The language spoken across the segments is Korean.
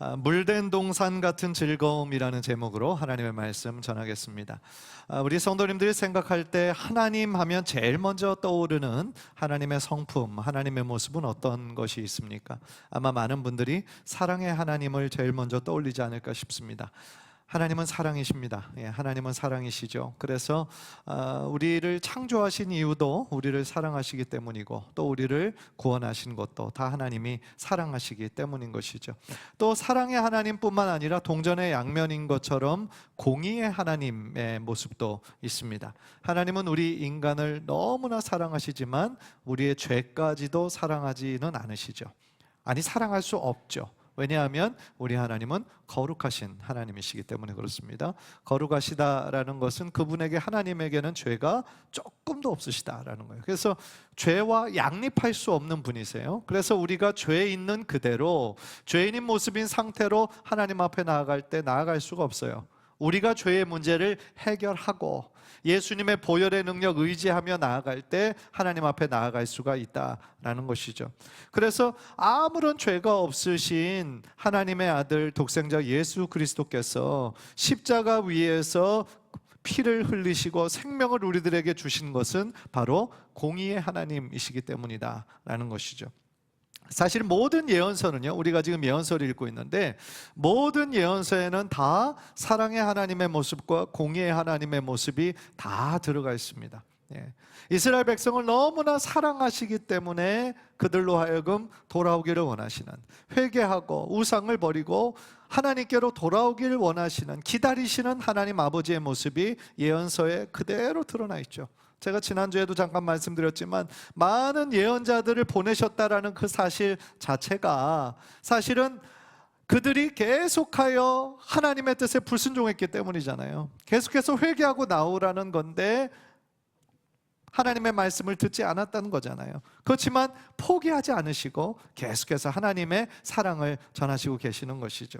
아, 물된 동산 같은 즐거움이라는 제목으로 하나님의 말씀 전하겠습니다. 아, 우리 성도님들이 생각할 때 하나님 하면 제일 먼저 떠오르는 하나님의 성품, 하나님의 모습은 어떤 것이 있습니까? 아마 많은 분들이 사랑의 하나님을 제일 먼저 떠올리지 않을까 싶습니다. 하나님은 사랑이십니다. 예, 하나님은 사랑이시죠. 그래서 아, 우리를 창조하신 이유도 우리를 사랑하시기 때문이고 또 우리를 구원하신 것도 다 하나님이 사랑하시기 때문인 것이죠. 또 사랑의 하나님뿐만 아니라 동전의 양면인 것처럼 공의의 하나님의 모습도 있습니다. 하나님은 우리 인간을 너무나 사랑하시지만 우리의 죄까지도 사랑하지는 않으시죠. 아니 사랑할 수 없죠. 왜냐하면 우리 하나님은 거룩하신 하나님이시기 때문에 그렇습니다. 거룩하시다라는 것은 그분에게 하나님에게는 죄가 조금도 없으시다라는 거예요. 그래서 죄와 양립할 수 없는 분이세요. 그래서 우리가 죄 있는 그대로 죄인인 모습인 상태로 하나님 앞에 나아갈 때 나아갈 수가 없어요. 우리가 죄의 문제를 해결하고 예수님의 보혈의 능력 의지하며 나아갈 때 하나님 앞에 나아갈 수가 있다라는 것이죠. 그래서 아무런 죄가 없으신 하나님의 아들 독생자 예수 그리스도께서 십자가 위에서 피를 흘리시고 생명을 우리들에게 주신 것은 바로 공의의 하나님이시기 때문이다라는 것이죠. 사실 모든 예언서는요, 우리가 지금 예언서를 읽고 있는데, 모든 예언서에는 다 사랑의 하나님의 모습과 공의의 하나님의 모습이 다 들어가 있습니다. 예. 이스라엘 백성을 너무나 사랑하시기 때문에 그들로 하여금 돌아오기를 원하시는, 회개하고 우상을 버리고 하나님께로 돌아오기를 원하시는, 기다리시는 하나님 아버지의 모습이 예언서에 그대로 드러나 있죠. 제가 지난주에도 잠깐 말씀드렸지만 많은 예언자들을 보내셨다라는 그 사실 자체가 사실은 그들이 계속하여 하나님의 뜻에 불순종했기 때문이잖아요. 계속해서 회개하고 나오라는 건데 하나님의 말씀을 듣지 않았다는 거잖아요. 그렇지만 포기하지 않으시고 계속해서 하나님의 사랑을 전하시고 계시는 것이죠.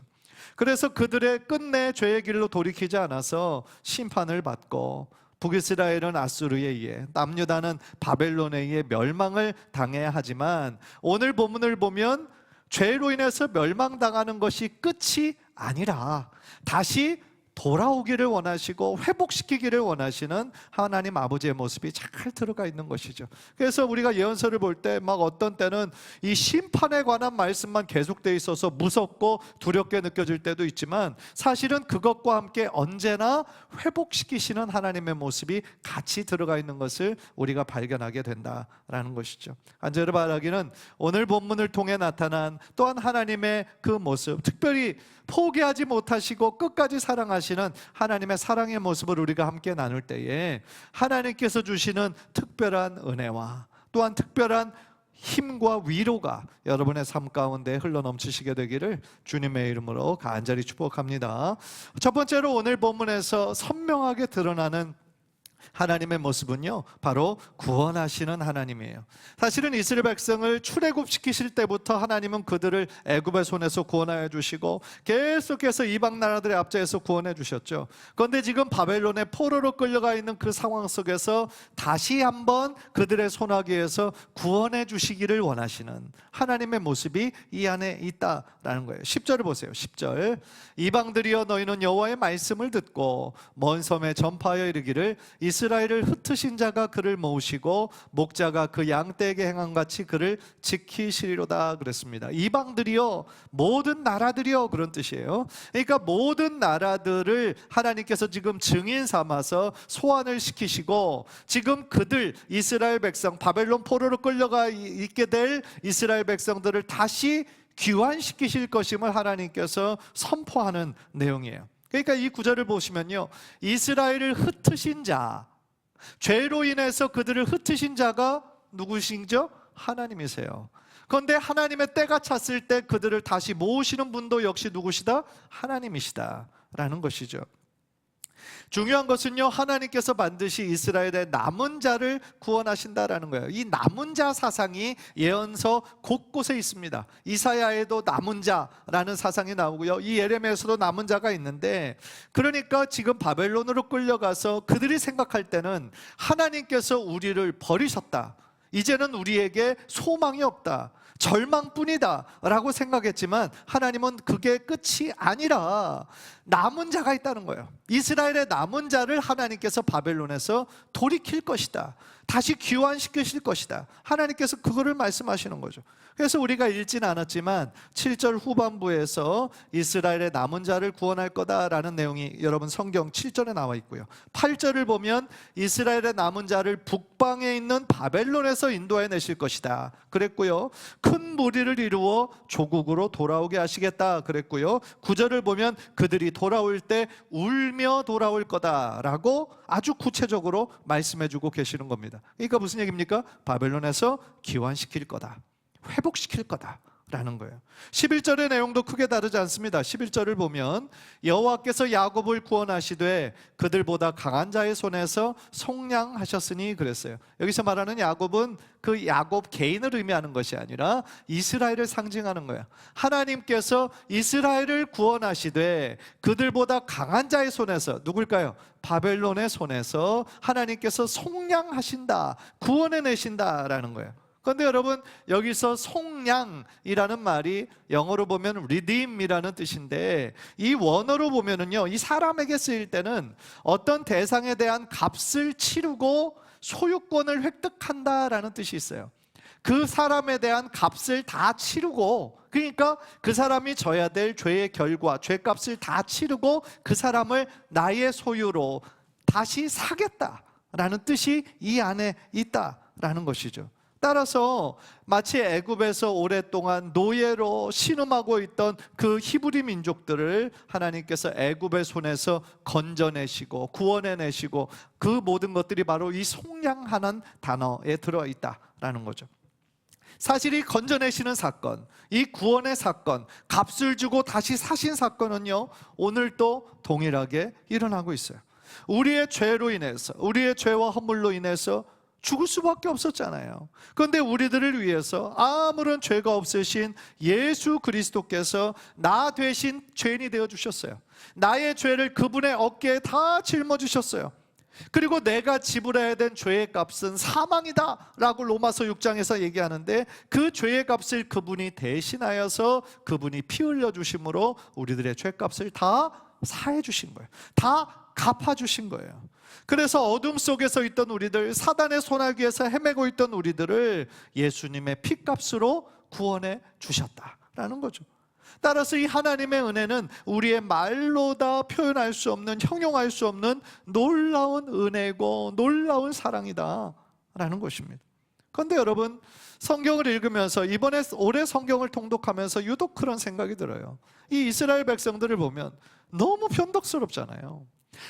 그래서 그들의 끝내 죄의 길로 돌이키지 않아서 심판을 받고 북이스라엘은 아수르에 의해 남유다는 바벨론에 의해 멸망을 당해야 하지만 오늘 본문을 보면 죄로 인해서 멸망당하는 것이 끝이 아니라 다시 돌아오기를 원하시고 회복시키기를 원하시는 하나님 아버지의 모습이 잘 들어가 있는 것이죠. 그래서 우리가 예언서를 볼 때 막 어떤 때는 이 심판에 관한 말씀만 계속돼 있어서 무섭고 두렵게 느껴질 때도 있지만 사실은 그것과 함께 언제나 회복시키시는 하나님의 모습이 같이 들어가 있는 것을 우리가 발견하게 된다라는 것이죠. 안제르 바라기는 오늘 본문을 통해 나타난 또한 하나님의 그 모습, 특별히 포기하지 못하시고 끝까지 사랑하시 는 하나님의 사랑의 모습을 우리가 함께 나눌 때에 하나님께서 주시는 특별한 은혜와 또한 특별한 힘과 위로가 여러분의 삶 가운데 흘러 넘치시게 되기를 주님의 이름으로 간절히 축복합니다. 첫 번째로 오늘 본문에서 선명하게 드러나는 하나님의 모습은요, 바로 구원하시는 하나님이에요. 사실은 이스라엘 백성을 출애굽시키실 때부터 하나님은 그들을 애굽의 손에서 구원하여 주시고 계속해서 이방 나라들의 앞자에서 구원해 주셨죠. 그런데 지금 바벨론의 포로로 끌려가 있는 그 상황 속에서 다시 한번 그들의 손아귀에서 구원해 주시기를 원하시는 하나님의 모습이 이 안에 있다라는 거예요. 10절을 보세요. 10절. 이방들이여 너희는 여호와의 말씀을 듣고 먼 섬에 전파하여 이르기를 이스 라엘을 흩으신 자가 그를 모으시고 목자가 그 양떼에게 행한 같이 그를 지키시리로다 그랬습니다. 이방들이요 모든 나라들이요 그런 뜻이에요. 그러니까 모든 나라들을 하나님께서 지금 증인 삼아서 소환을 시키시고 지금 그들 이스라엘 백성 바벨론 포로로 끌려가 있게 될 이스라엘 백성들을 다시 귀환시키실 것임을 하나님께서 선포하는 내용이에요. 그러니까 이 구절을 보시면요. 이스라엘을 흩으신 자, 죄로 인해서 그들을 흩으신 자가 누구신죠? 하나님이세요. 그런데 하나님의 때가 찼을 때 그들을 다시 모으시는 분도 역시 누구시다? 하나님이시다라는 것이죠. 중요한 것은요, 하나님께서 반드시 이스라엘의 남은 자를 구원하신다라는 거예요. 이 남은 자 사상이 예언서 곳곳에 있습니다. 이사야에도 남은 자라는 사상이 나오고요. 이 예레미야에서도 남은 자가 있는데, 그러니까 지금 바벨론으로 끌려가서 그들이 생각할 때는 하나님께서 우리를 버리셨다. 이제는 우리에게 소망이 없다. 절망뿐이다. 라고 생각했지만 하나님은 그게 끝이 아니라 남은 자가 있다는 거예요. 이스라엘의 남은 자를 하나님께서 바벨론에서 돌이킬 것이다. 다시 귀환시키실 것이다. 하나님께서 그거를 말씀하시는 거죠. 그래서 우리가 읽지는 않았지만 7절 후반부에서 이스라엘의 남은 자를 구원할 거다라는 내용이 여러분 성경 7절에 나와 있고요. 8절을 보면 이스라엘의 남은 자를 북방에 있는 바벨론에서 인도해 내실 것이다. 그랬고요. 큰 무리를 이루어 조국으로 돌아오게 하시겠다. 그랬고요. 9절을 보면 그들이 돌아올 때 울며 돌아올 거다라고 아주 구체적으로 말씀해 주고 계시는 겁니다. 그러니까 무슨 얘기입니까? 바벨론에서 기환시킬 거다. 회복시킬 거다. 라는 거예요. 11절의 내용도 크게 다르지 않습니다. 11절을 보면 여호와께서 야곱을 구원하시되 그들보다 강한 자의 손에서 속량하셨으니 그랬어요. 여기서 말하는 야곱은 그 야곱 개인을 의미하는 것이 아니라 이스라엘을 상징하는 거예요. 하나님께서 이스라엘을 구원하시되 그들보다 강한 자의 손에서 누굴까요? 바벨론의 손에서 하나님께서 속량하신다. 구원해 내신다라는 거예요. 그런데 여러분 여기서 속량이라는 말이 영어로 보면 redeem이라는 뜻인데 이 원어로 보면은요 이 사람에게 쓰일 때는 어떤 대상에 대한 값을 치르고 소유권을 획득한다라는 뜻이 있어요. 그 사람에 대한 값을 다 치르고 그러니까 그 사람이 져야 될 죄의 결과, 죄값을 다 치르고 그 사람을 나의 소유로 다시 사겠다라는 뜻이 이 안에 있다라는 것이죠. 따라서 마치 애굽에서 오랫동안 노예로 신음하고 있던 그 히브리 민족들을 하나님께서 애굽의 손에서 건져내시고 구원해내시고 그 모든 것들이 바로 이 속량하는 단어에 들어 있다라는 거죠. 사실 이 건져내시는 사건, 이 구원의 사건, 값을 주고 다시 사신 사건은요, 오늘도 동일하게 일어나고 있어요. 우리의 죄로 인해서, 우리의 죄와 허물로 인해서 죽을 수밖에 없었잖아요. 그런데 우리들을 위해서 아무런 죄가 없으신 예수 그리스도께서 나 대신 죄인이 되어 주셨어요. 나의 죄를 그분의 어깨에 다 짊어 주셨어요. 그리고 내가 지불해야 된 죄의 값은 사망이다 라고 로마서 6장에서 얘기하는데 그 죄의 값을 그분이 대신하여서 그분이 피 흘려 주심으로 우리들의 죄값을 다 사해 주신 거예요. 다 갚아 주신 거예요. 그래서 어둠 속에서 있던 우리들, 사단의 손아귀에서 헤매고 있던 우리들을 예수님의 피값으로 구원해 주셨다라는 거죠. 따라서 이 하나님의 은혜는 우리의 말로 다 표현할 수 없는, 형용할 수 없는 놀라운 은혜고 놀라운 사랑이다라는 것입니다. 그런데 여러분, 성경을 읽으면서 이번에 올해 성경을 통독하면서 유독 그런 생각이 들어요. 이 이스라엘 백성들을 보면 너무 변덕스럽잖아요.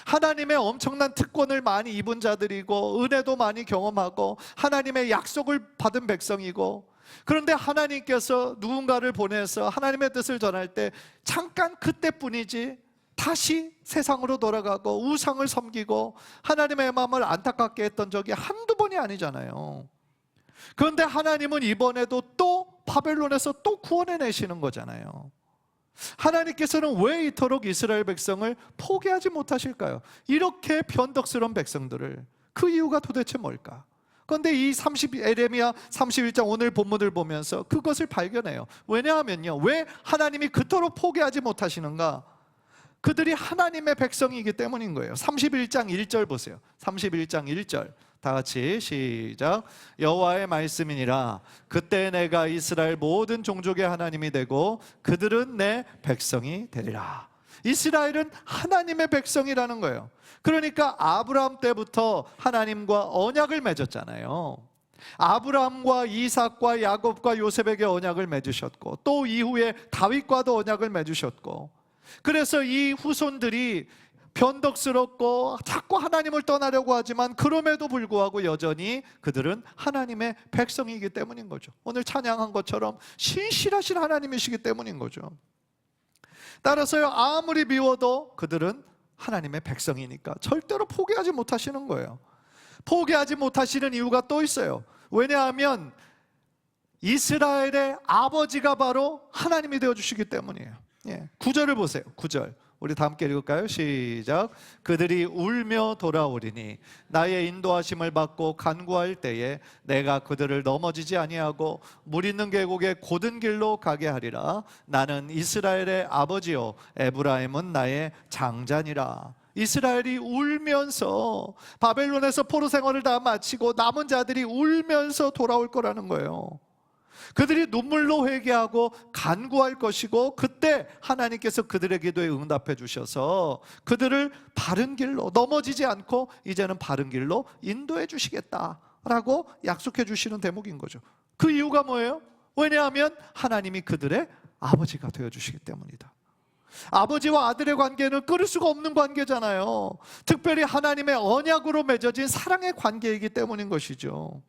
하나님의 엄청난 특권을 많이 입은 자들이고 은혜도 많이 경험하고 하나님의 약속을 받은 백성이고 그런데 하나님께서 누군가를 보내서 하나님의 뜻을 전할 때 잠깐 그때뿐이지 다시 세상으로 돌아가고 우상을 섬기고 하나님의 마음을 안타깝게 했던 적이 한두 번이 아니잖아요. 그런데 하나님은 이번에도 또 바벨론에서 또 구원해 내시는 거잖아요. 하나님께서는 왜 이토록 이스라엘 백성을 포기하지 못하실까요? 이렇게 변덕스러운 백성들을 그 이유가 도대체 뭘까? 그런데 이 30, 에레미야 31장 오늘 본문을 보면서 그것을 발견해요. 왜냐하면요. 왜 하나님이 그토록 포기하지 못하시는가? 그들이 하나님의 백성이기 때문인 거예요. 31장 1절 보세요. 31장 1절. 다 같이 시작. 여호와의 말씀이니라. 그때 내가 이스라엘 모든 종족의 하나님이 되고 그들은 내 백성이 되리라. 이스라엘은 하나님의 백성이라는 거예요. 그러니까 아브라함 때부터 하나님과 언약을 맺었잖아요. 아브라함과 이삭과 야곱과 요셉에게 언약을 맺으셨고 또 이후에 다윗과도 언약을 맺으셨고 그래서 이 후손들이 변덕스럽고 자꾸 하나님을 떠나려고 하지만 그럼에도 불구하고 여전히 그들은 하나님의 백성이기 때문인 거죠. 오늘 찬양한 것처럼 신실하신 하나님이시기 때문인 거죠. 따라서요, 아무리 미워도 그들은 하나님의 백성이니까 절대로 포기하지 못하시는 거예요. 포기하지 못하시는 이유가 또 있어요. 왜냐하면 이스라엘의 아버지가 바로 하나님이 되어 주시기 때문이에요. 예. 9절을 보세요. 9절. 우리 다 함께 읽을까요? 시작. 그들이 울며 돌아오리니 나의 인도하심을 받고 간구할 때에 내가 그들을 넘어지지 아니하고 물 있는 계곡의 고든 길로 가게 하리라. 나는 이스라엘의 아버지요 에브라임은 나의 장자니라. 이스라엘이 울면서 바벨론에서 포로 생활을 다 마치고 남은 자들이 울면서 돌아올 거라는 거예요. 그들이 눈물로 회개하고 간구할 것이고 그때 하나님께서 그들의 기도에 응답해 주셔서 그들을 바른 길로 넘어지지 않고 이제는 바른 길로 인도해 주시겠다라고 약속해 주시는 대목인 거죠. 그 이유가 뭐예요? 왜냐하면 하나님이 그들의 아버지가 되어 주시기 때문이다. 아버지와 아들의 관계는 끊을 수가 없는 관계잖아요. 특별히 하나님의 언약으로 맺어진 사랑의 관계이기 때문인 것이죠.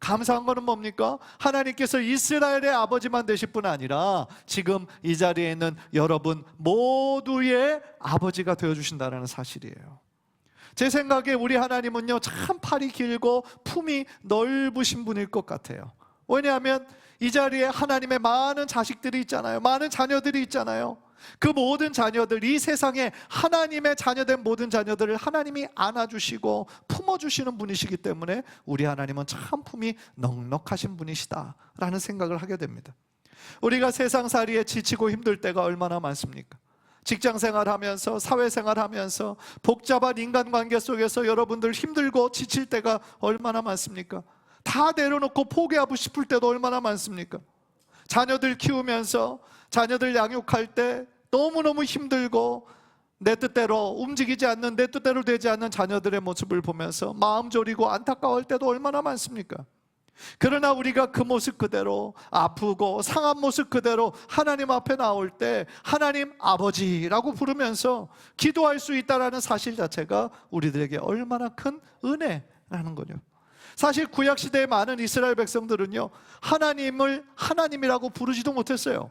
감사한 거는 뭡니까? 하나님께서 이스라엘의 아버지만 되실 뿐 아니라 지금 이 자리에 있는 여러분 모두의 아버지가 되어 주신다는 사실이에요. 제 생각에 우리 하나님은요 참 팔이 길고 품이 넓으신 분일 것 같아요. 왜냐하면 이 자리에 하나님의 많은 자식들이 있잖아요. 많은 자녀들이 있잖아요. 그 모든 자녀들, 이 세상에 하나님의 자녀된 모든 자녀들을 하나님이 안아주시고 품어주시는 분이시기 때문에 우리 하나님은 참 품이 넉넉하신 분이시다라는 생각을 하게 됩니다. 우리가 세상 살이에 지치고 힘들 때가 얼마나 많습니까? 직장 생활하면서 사회 생활하면서 복잡한 인간관계 속에서 여러분들 힘들고 지칠 때가 얼마나 많습니까? 다 내려놓고 포기하고 싶을 때도 얼마나 많습니까? 자녀들 키우면서 자녀들 양육할 때 너무너무 힘들고 내 뜻대로 움직이지 않는 내 뜻대로 되지 않는 자녀들의 모습을 보면서 마음 졸이고 안타까워할 때도 얼마나 많습니까? 그러나 우리가 그 모습 그대로 아프고 상한 모습 그대로 하나님 앞에 나올 때 하나님 아버지라고 부르면서 기도할 수 있다라는 사실 자체가 우리들에게 얼마나 큰 은혜라는 거죠. 사실 구약 시대의 많은 이스라엘 백성들은요 하나님을 하나님이라고 부르지도 못했어요.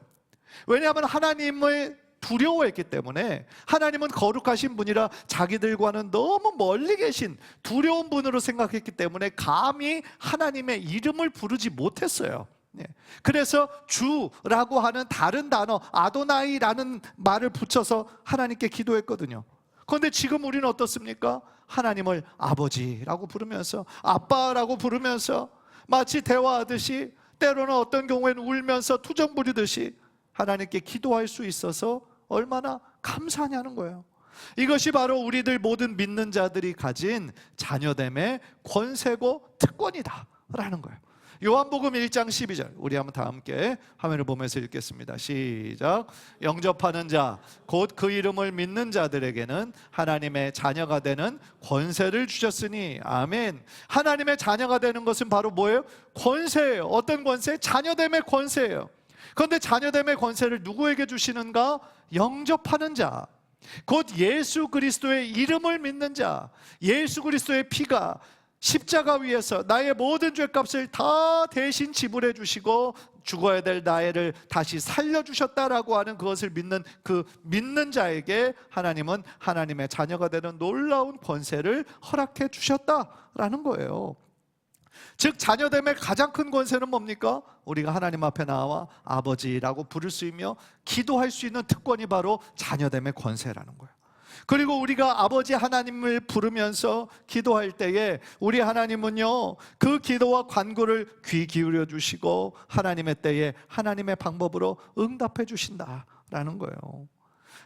왜냐하면 하나님을 두려워했기 때문에 하나님은 거룩하신 분이라 자기들과는 너무 멀리 계신 두려운 분으로 생각했기 때문에 감히 하나님의 이름을 부르지 못했어요. 네. 그래서 주라고 하는 다른 단어 아도나이라는 말을 붙여서 하나님께 기도했거든요. 그런데 지금 우리는 어떻습니까? 하나님을 아버지라고 부르면서 아빠라고 부르면서 마치 대화하듯이 때로는 어떤 경우에는 울면서 투정 부리듯이 하나님께 기도할 수 있어서 얼마나 감사하냐는 거예요. 이것이 바로 우리들 모든 믿는 자들이 가진 자녀됨의 권세고 특권이다라는 거예요. 요한복음 1장 12절 우리 한번 다 함께 화면을 보면서 읽겠습니다. 시작. 영접하는 자 곧 그 이름을 믿는 자들에게는 하나님의 자녀가 되는 권세를 주셨으니 아멘. 하나님의 자녀가 되는 것은 바로 뭐예요? 권세예요. 어떤 권세? 자녀됨의 권세예요. 그런데 자녀됨의 권세를 누구에게 주시는가? 영접하는 자. 곧 예수 그리스도의 이름을 믿는 자. 예수 그리스도의 피가 십자가 위에서 나의 모든 죄값을 다 대신 지불해 주시고 죽어야 될 나를 다시 살려 주셨다라고 하는 그것을 믿는 그 믿는 자에게 하나님은 하나님의 자녀가 되는 놀라운 권세를 허락해 주셨다라는 거예요. 즉 자녀됨의 가장 큰 권세는 뭡니까? 우리가 하나님 앞에 나와 아버지라고 부를 수 있며 기도할 수 있는 특권이 바로 자녀됨의 권세라는 거예요. 그리고 우리가 아버지 하나님을 부르면서 기도할 때에 우리 하나님은요 그 기도와 관구를 귀 기울여 주시고 하나님의 때에 하나님의 방법으로 응답해 주신다라는 거예요.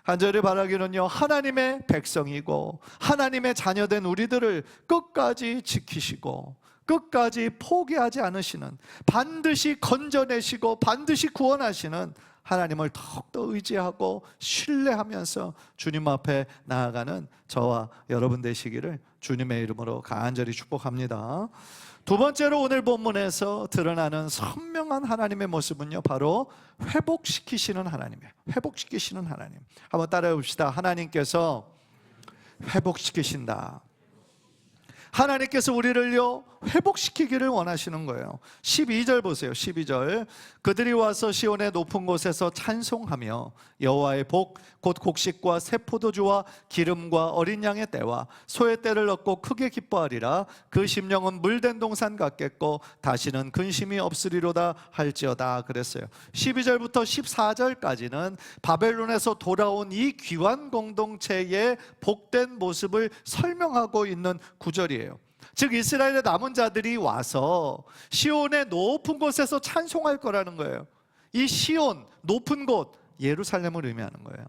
간절히 바라기는요 하나님의 백성이고 하나님의 자녀된 우리들을 끝까지 지키시고 끝까지 포기하지 않으시는 반드시 건져내시고 반드시 구원하시는 하나님을 더욱더 의지하고 신뢰하면서 주님 앞에 나아가는 저와 여러분 되시기를 주님의 이름으로 간절히 축복합니다. 두 번째로 오늘 본문에서 드러나는 선명한 하나님의 모습은요, 바로 회복시키시는 하나님이에요. 회복시키시는 하나님. 한번 따라해 봅시다. 하나님께서 회복시키신다. 하나님께서 우리를요 회복시키기를 원하시는 거예요. 12절 보세요. 12절. 그들이 와서 시온의 높은 곳에서 찬송하며 여호와의 복 곧 곡식과 새 포도주와 기름과 어린 양의 때와 소의 때를 얻고 크게 기뻐하리라. 그 심령은 물된 동산 같겠고 다시는 근심이 없으리로다 할지어다 그랬어요. 12절부터 14절까지는 바벨론에서 돌아온 이 귀환 공동체의 복된 모습을 설명하고 있는 구절이에요. 즉 이스라엘의 남은 자들이 와서 시온의 높은 곳에서 찬송할 거라는 거예요. 이 시온 높은 곳 예루살렘을 의미하는 거예요.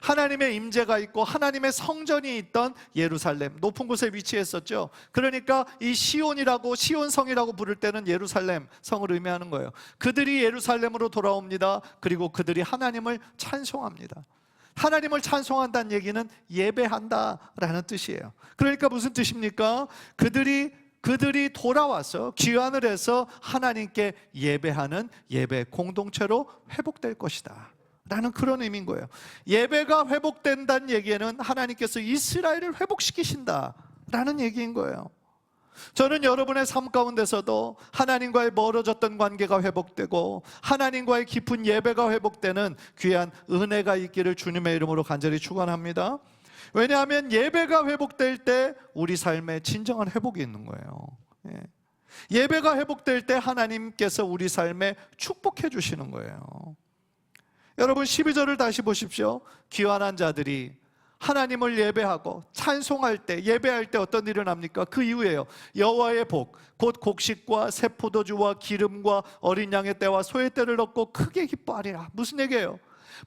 하나님의 임재가 있고 하나님의 성전이 있던 예루살렘 높은 곳에 위치했었죠. 그러니까 이 시온이라고 시온성이라고 부를 때는 예루살렘 성을 의미하는 거예요. 그들이 예루살렘으로 돌아옵니다. 그리고 그들이 하나님을 찬송합니다. 하나님을 찬송한다는 얘기는 예배한다라는 뜻이에요. 그러니까 무슨 뜻입니까? 그들이 그들이 돌아와서 귀환을 해서 하나님께 예배하는 예배 공동체로 회복될 것이다. 라는 그런 의미인 거예요. 예배가 회복된다는 얘기에는 하나님께서 이스라엘을 회복시키신다. 라는 얘기인 거예요. 저는 여러분의 삶 가운데서도 하나님과의 멀어졌던 관계가 회복되고 하나님과의 깊은 예배가 회복되는 귀한 은혜가 있기를 주님의 이름으로 간절히 축원합니다. 왜냐하면 예배가 회복될 때 우리 삶에 진정한 회복이 있는 거예요. 예. 예배가 회복될 때 하나님께서 우리 삶에 축복해 주시는 거예요. 여러분 12절을 다시 보십시오. 귀환한 자들이 하나님을 예배하고 찬송할 때 예배할 때 어떤 일이 납니까? 그 이후에요. 여호와의 복, 곧 곡식과 새 포도주와 기름과 어린 양의 때와 소의 때를 얻고 크게 기뻐하리라. 무슨 얘기예요?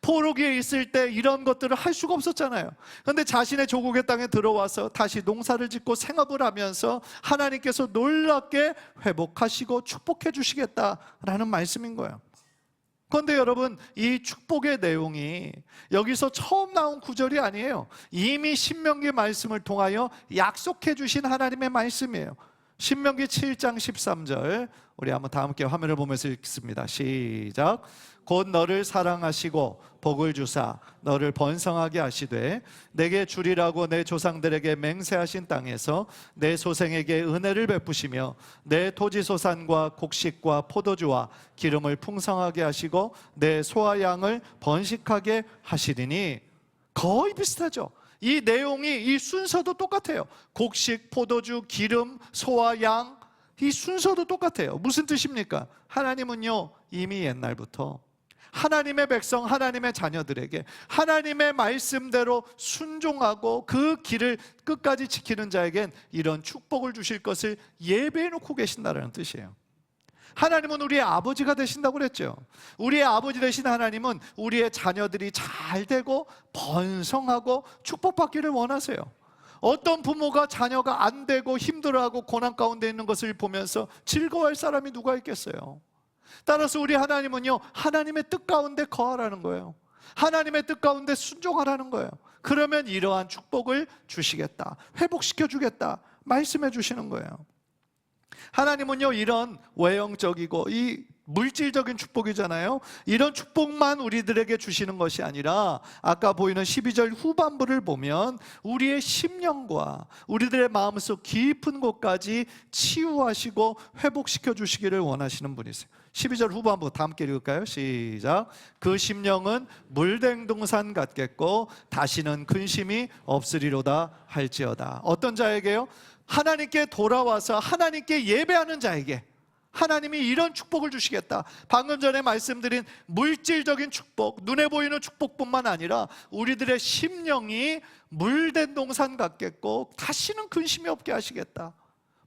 포로기에 있을 때 이런 것들을 할 수가 없었잖아요. 그런데 자신의 조국의 땅에 들어와서 다시 농사를 짓고 생업을 하면서 하나님께서 놀랍게 회복하시고 축복해 주시겠다라는 말씀인 거예요. 그런데 여러분 이 축복의 내용이 여기서 처음 나온 구절이 아니에요. 이미 신명기 말씀을 통하여 약속해 주신 하나님의 말씀이에요. 신명기 7장 13절 우리 한번 다 함께 화면을 보면서 읽습니다. 시작. 곧 너를 사랑하시고 복을 주사 너를 번성하게 하시되 내게 주리라고 내 조상들에게 맹세하신 땅에서 내 소생에게 은혜를 베푸시며 내 토지 소산과 곡식과 포도주와 기름을 풍성하게 하시고 내 소와 양을 번식하게 하시리니 거의 비슷하죠. 이 내용이 이 순서도 똑같아요. 곡식, 포도주, 기름, 소와 양. 이 순서도 똑같아요. 무슨 뜻입니까? 하나님은요, 이미 옛날부터 하나님의 백성, 하나님의 자녀들에게 하나님의 말씀대로 순종하고 그 길을 끝까지 지키는 자에겐 이런 축복을 주실 것을 예배해 놓고 계신다는 뜻이에요. 하나님은 우리의 아버지가 되신다고 그랬죠. 우리의 아버지 되신 하나님은 우리의 자녀들이 잘 되고 번성하고 축복받기를 원하세요. 어떤 부모가 자녀가 안 되고 힘들어하고 고난 가운데 있는 것을 보면서 즐거워할 사람이 누가 있겠어요? 따라서 우리 하나님은요, 하나님의 뜻 가운데 거하라는 거예요. 하나님의 뜻 가운데 순종하라는 거예요. 그러면 이러한 축복을 주시겠다. 회복시켜 주겠다. 말씀해 주시는 거예요. 하나님은요, 이런 외형적이고 이 물질적인 축복이잖아요. 이런 축복만 우리들에게 주시는 것이 아니라 아까 보이는 12절 후반부를 보면 우리의 심령과 우리들의 마음속 깊은 곳까지 치유하시고 회복시켜 주시기를 원하시는 분이세요. 12절 후반부 다 함께 읽을까요? 시작. 그 심령은 물된 동산 같겠고 다시는 근심이 없으리로다 할지어다. 어떤 자에게요? 하나님께 돌아와서 하나님께 예배하는 자에게 하나님이 이런 축복을 주시겠다. 방금 전에 말씀드린 물질적인 축복, 눈에 보이는 축복뿐만 아니라 우리들의 심령이 물된 동산 같겠고 다시는 근심이 없게 하시겠다.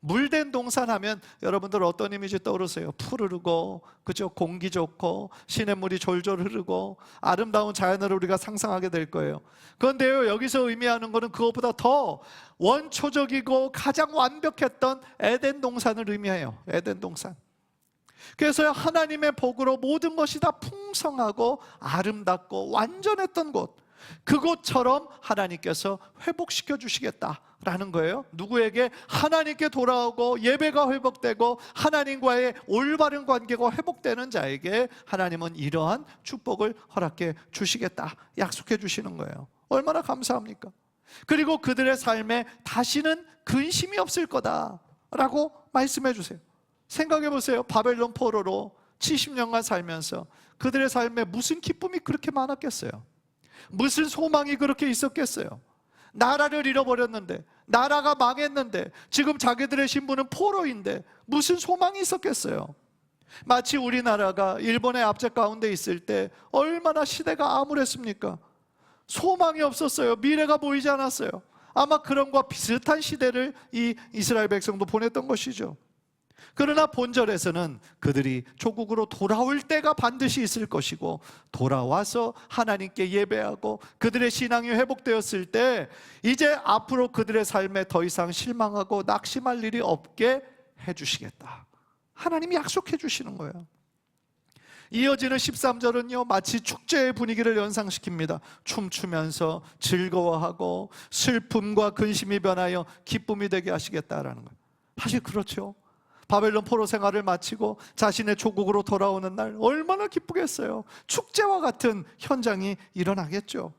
물된 동산 하면 여러분들 어떤 이미지 떠오르세요? 푸르르고 그죠? 공기 좋고 시냇물이 졸졸 흐르고 아름다운 자연을 우리가 상상하게 될 거예요. 그런데요 여기서 의미하는 것은 그것보다 더 원초적이고 가장 완벽했던 에덴 동산을 의미해요. 에덴 동산. 그래서 하나님의 복으로 모든 것이 다 풍성하고 아름답고 완전했던 곳. 그곳처럼 하나님께서 회복시켜 주시겠다 라는 거예요. 누구에게 하나님께 돌아오고 예배가 회복되고 하나님과의 올바른 관계가 회복되는 자에게 하나님은 이러한 축복을 허락해 주시겠다. 약속해 주시는 거예요. 얼마나 감사합니까? 그리고 그들의 삶에 다시는 근심이 없을 거다라고 말씀해 주세요. 생각해 보세요. 바벨론 포로로 70년간 살면서 그들의 삶에 무슨 기쁨이 그렇게 많았겠어요? 무슨 소망이 그렇게 있었겠어요? 나라를 잃어버렸는데, 나라가 망했는데, 지금 자기들의 신분은 포로인데, 무슨 소망이 있었겠어요? 마치 우리나라가 일본의 압제 가운데 있을 때 얼마나 시대가 암울했습니까? 소망이 없었어요. 미래가 보이지 않았어요. 아마 그런 것과 비슷한 시대를 이 이스라엘 백성도 보냈던 것이죠. 그러나 본절에서는 그들이 조국으로 돌아올 때가 반드시 있을 것이고 돌아와서 하나님께 예배하고 그들의 신앙이 회복되었을 때 이제 앞으로 그들의 삶에 더 이상 실망하고 낙심할 일이 없게 해 주시겠다. 하나님이 약속해 주시는 거예요. 이어지는 13절은요, 마치 축제의 분위기를 연상시킵니다. 춤추면서 즐거워하고 슬픔과 근심이 변하여 기쁨이 되게 하시겠다라는 거예요. 사실 그렇죠. 바벨론 포로 생활을 마치고 자신의 조국으로 돌아오는 날 얼마나 기쁘겠어요. 축제와 같은 현장이 일어나겠죠.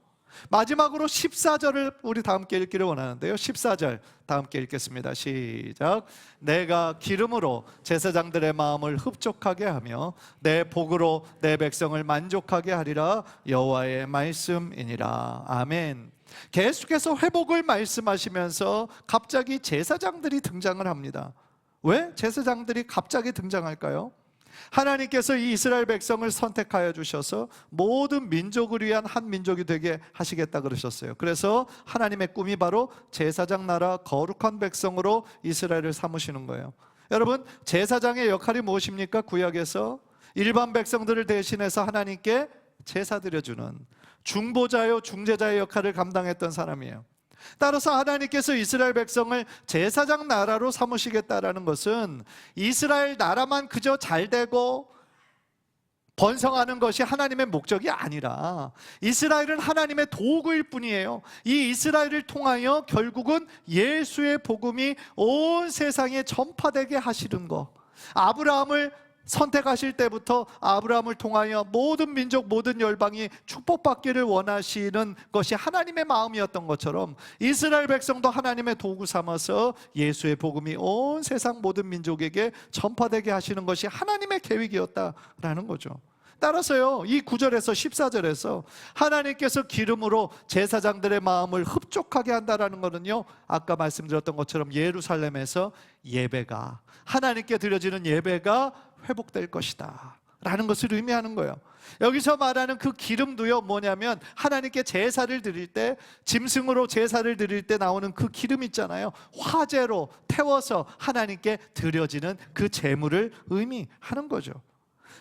마지막으로 14절을 우리 다 함께 읽기를 원하는데요. 14절 다 함께 읽겠습니다. 시작. 내가 기름으로 제사장들의 마음을 흡족하게 하며 내 복으로 내 백성을 만족하게 하리라 여호와의 말씀이니라. 아멘. 계속해서 회복을 말씀하시면서 갑자기 제사장들이 등장을 합니다. 왜 제사장들이 갑자기 등장할까요? 하나님께서 이 이스라엘 백성을 선택하여 주셔서 모든 민족을 위한 한 민족이 되게 하시겠다 그러셨어요. 그래서 하나님의 꿈이 바로 제사장 나라 거룩한 백성으로 이스라엘을 삼으시는 거예요. 여러분, 제사장의 역할이 무엇입니까? 구약에서 일반 백성들을 대신해서 하나님께 제사 드려주는 중보자요, 중재자의 역할을 감당했던 사람이에요. 따라서 하나님께서 이스라엘 백성을 제사장 나라로 삼으시겠다라는 것은 이스라엘 나라만 그저 잘 되고 번성하는 것이 하나님의 목적이 아니라 이스라엘은 하나님의 도구일 뿐이에요. 이 이스라엘을 통하여 결국은 예수의 복음이 온 세상에 전파되게 하시는 거. 아브라함을 선택하실 때부터 아브라함을 통하여 모든 민족 모든 열방이 축복받기를 원하시는 것이 하나님의 마음이었던 것처럼 이스라엘 백성도 하나님의 도구 삼아서 예수의 복음이 온 세상 모든 민족에게 전파되게 하시는 것이 하나님의 계획이었다라는 거죠. 따라서요, 이 9절에서 14절에서 하나님께서 기름으로 제사장들의 마음을 흡족하게 한다라는 것은요, 아까 말씀드렸던 것처럼 예루살렘에서 예배가, 하나님께 드려지는 예배가 회복될 것이다. 라는 것을 의미하는 거예요. 여기서 말하는 그 기름도요, 뭐냐면 하나님께 제사를 드릴 때, 짐승으로 제사를 드릴 때 나오는 그 기름 있잖아요. 화재로 태워서 하나님께 드려지는 그 제물을 의미하는 거죠.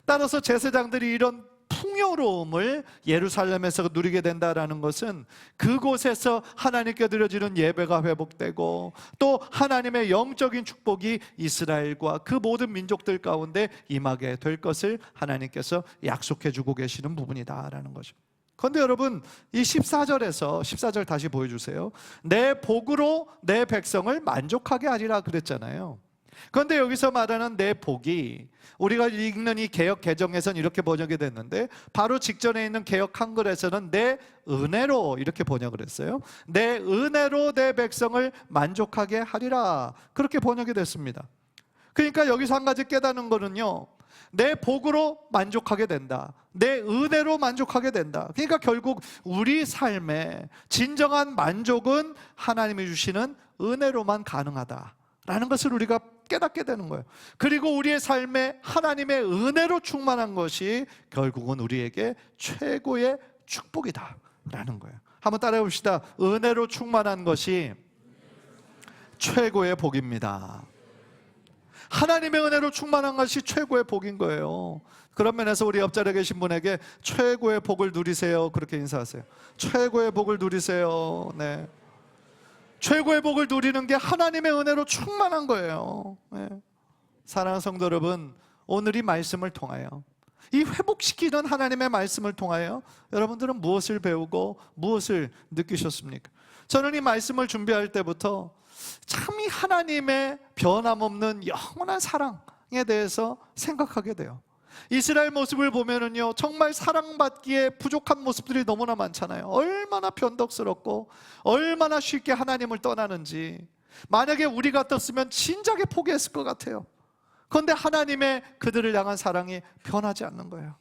따라서 제사장들이 이런 풍요로움을 예루살렘에서 누리게 된다라는 것은 그곳에서 하나님께 드려지는 예배가 회복되고 또 하나님의 영적인 축복이 이스라엘과 그 모든 민족들 가운데 임하게 될 것을 하나님께서 약속해 주고 계시는 부분이다라는 거죠. 그런데 여러분 이 14절에서 14절 다시 보여주세요. 내 복으로 내 백성을 만족하게 하리라 그랬잖아요. 그런데 여기서 말하는 내 복이 우리가 읽는 이 개혁 개정에서는 이렇게 번역이 됐는데 바로 직전에 있는 개혁 한글에서는 내 은혜로 이렇게 번역을 했어요. 내 은혜로 내 백성을 만족하게 하리라 그렇게 번역이 됐습니다. 그러니까 여기서 한 가지 깨닫는 거는요. 내 복으로 만족하게 된다. 내 은혜로 만족하게 된다. 그러니까 결국 우리 삶의 진정한 만족은 하나님이 주시는 은혜로만 가능하다. 라는 것을 우리가 깨닫게 되는 거예요. 그리고 우리의 삶에 하나님의 은혜로 충만한 것이 결국은 우리에게 최고의 축복이다. 라는 거예요. 한번 따라해 봅시다. 은혜로 충만한 것이 최고의 복입니다. 하나님의 은혜로 충만한 것이 최고의 복인 거예요. 그런 면에서 우리 옆자리에 계신 분에게 최고의 복을 누리세요. 그렇게 인사하세요. 최고의 복을 누리세요. 네. 최고의 복을 누리는 게 하나님의 은혜로 충만한 거예요. 네. 사랑하는 성도 여러분, 오늘 이 말씀을 통하여 이 회복시키는 하나님의 말씀을 통하여 여러분들은 무엇을 배우고 무엇을 느끼셨습니까? 저는 이 말씀을 준비할 때부터 참이 하나님의 변함없는 영원한 사랑에 대해서 생각하게 돼요. 이스라엘 모습을 보면은요, 정말 사랑받기에 부족한 모습들이 너무나 많잖아요. 얼마나 변덕스럽고, 얼마나 쉽게 하나님을 떠나는지. 만약에 우리 같았으면 진작에 포기했을 것 같아요. 그런데 하나님의 그들을 향한 사랑이 변하지 않는 거예요.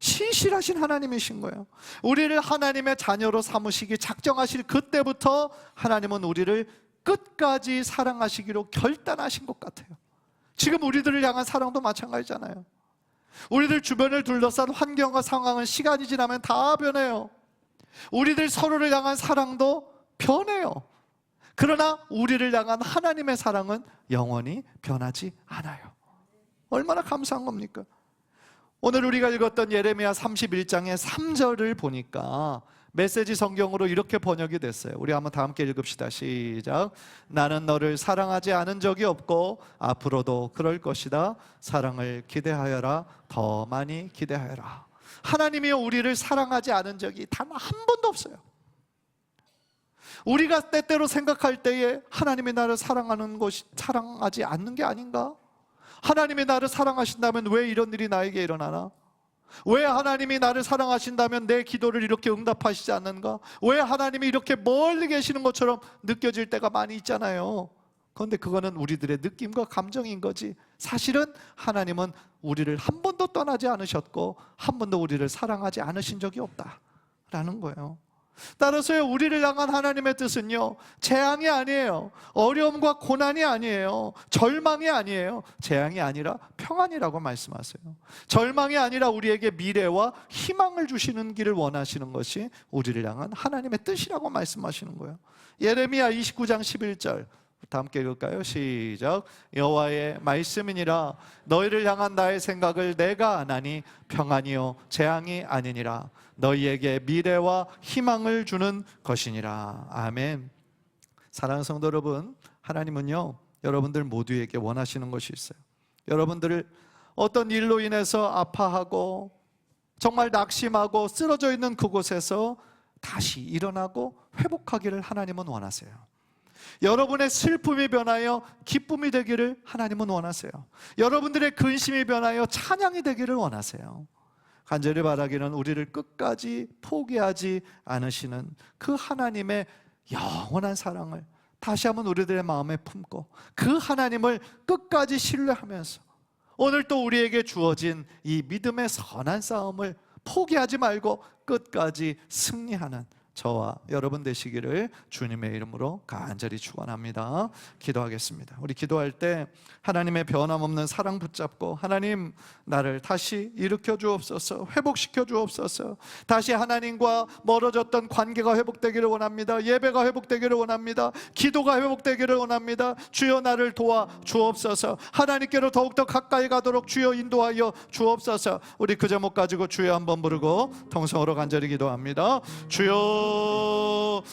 신실하신 하나님이신 거예요. 우리를 하나님의 자녀로 삼으시기 작정하실 그때부터 하나님은 우리를 끝까지 사랑하시기로 결단하신 것 같아요. 지금 우리들을 향한 사랑도 마찬가지잖아요. 우리들 주변을 둘러싼 환경과 상황은 시간이 지나면 다 변해요. 우리들 서로를 향한 사랑도 변해요. 그러나 우리를 향한 하나님의 사랑은 영원히 변하지 않아요. 얼마나 감사한 겁니까? 오늘 우리가 읽었던 예레미야 31장의 3절을 보니까 메시지 성경으로 이렇게 번역이 됐어요. 우리 한번 다 함께 읽읍시다. 시작. 나는 너를 사랑하지 않은 적이 없고 앞으로도 그럴 것이다. 사랑을 기대하여라. 더 많이 기대하여라. 하나님이 우리를 사랑하지 않은 적이 단 한 번도 없어요. 우리가 때때로 생각할 때에 하나님이 나를 사랑하는 것이 사랑하지 않는 게 아닌가? 하나님이 나를 사랑하신다면 왜 이런 일이 나에게 일어나나? 왜 하나님이 나를 사랑하신다면 내 기도를 이렇게 응답하시지 않는가? 왜 하나님이 이렇게 멀리 계시는 것처럼 느껴질 때가 많이 있잖아요. 그런데 그거는 우리들의 느낌과 감정인 거지. 사실은 하나님은 우리를 한 번도 떠나지 않으셨고 한 번도 우리를 사랑하지 않으신 적이 없다 라는 거예요. 따라서요 우리를 향한 하나님의 뜻은요 재앙이 아니에요. 어려움과 고난이 아니에요. 절망이 아니에요. 재앙이 아니라 평안이라고 말씀하세요. 절망이 아니라 우리에게 미래와 희망을 주시는 길을 원하시는 것이 우리를 향한 하나님의 뜻이라고 말씀하시는 거예요. 예레미야 29장 11절. 다 함께 읽을까요? 시작. 여호와의 말씀이니라. 너희를 향한 나의 생각을 내가 아나니 평안이요 재앙이 아니니라 너희에게 미래와 희망을 주는 것이니라. 아멘. 사랑하는 성도 여러분, 하나님은요 여러분들 모두에게 원하시는 것이 있어요. 여러분들을 어떤 일로 인해서 아파하고 정말 낙심하고 쓰러져 있는 그곳에서 다시 일어나고 회복하기를 하나님은 원하세요. 여러분의 슬픔이 변하여 기쁨이 되기를 하나님은 원하세요. 여러분들의 근심이 변하여 찬양이 되기를 원하세요. 간절히 바라기는 우리를 끝까지 포기하지 않으시는 그 하나님의 영원한 사랑을 다시 한번 우리들의 마음에 품고 그 하나님을 끝까지 신뢰하면서 오늘 또 우리에게 주어진 이 믿음의 선한 싸움을 포기하지 말고 끝까지 승리하는 저와 여러분 되시기를 주님의 이름으로 간절히 축원합니다. 기도하겠습니다. 우리 기도할 때 하나님의 변함없는 사랑 붙잡고 하나님 나를 다시 일으켜 주옵소서. 회복시켜 주옵소서. 다시 하나님과 멀어졌던 관계가 회복되기를 원합니다. 예배가 회복되기를 원합니다. 기도가 회복되기를 원합니다. 주여 나를 도와 주옵소서. 하나님께로 더욱더 가까이 가도록 주여 인도하여 주옵소서. 우리 그 제목 가지고 주여 한번 부르고 통성으로 간절히 기도합니다. 주여 oh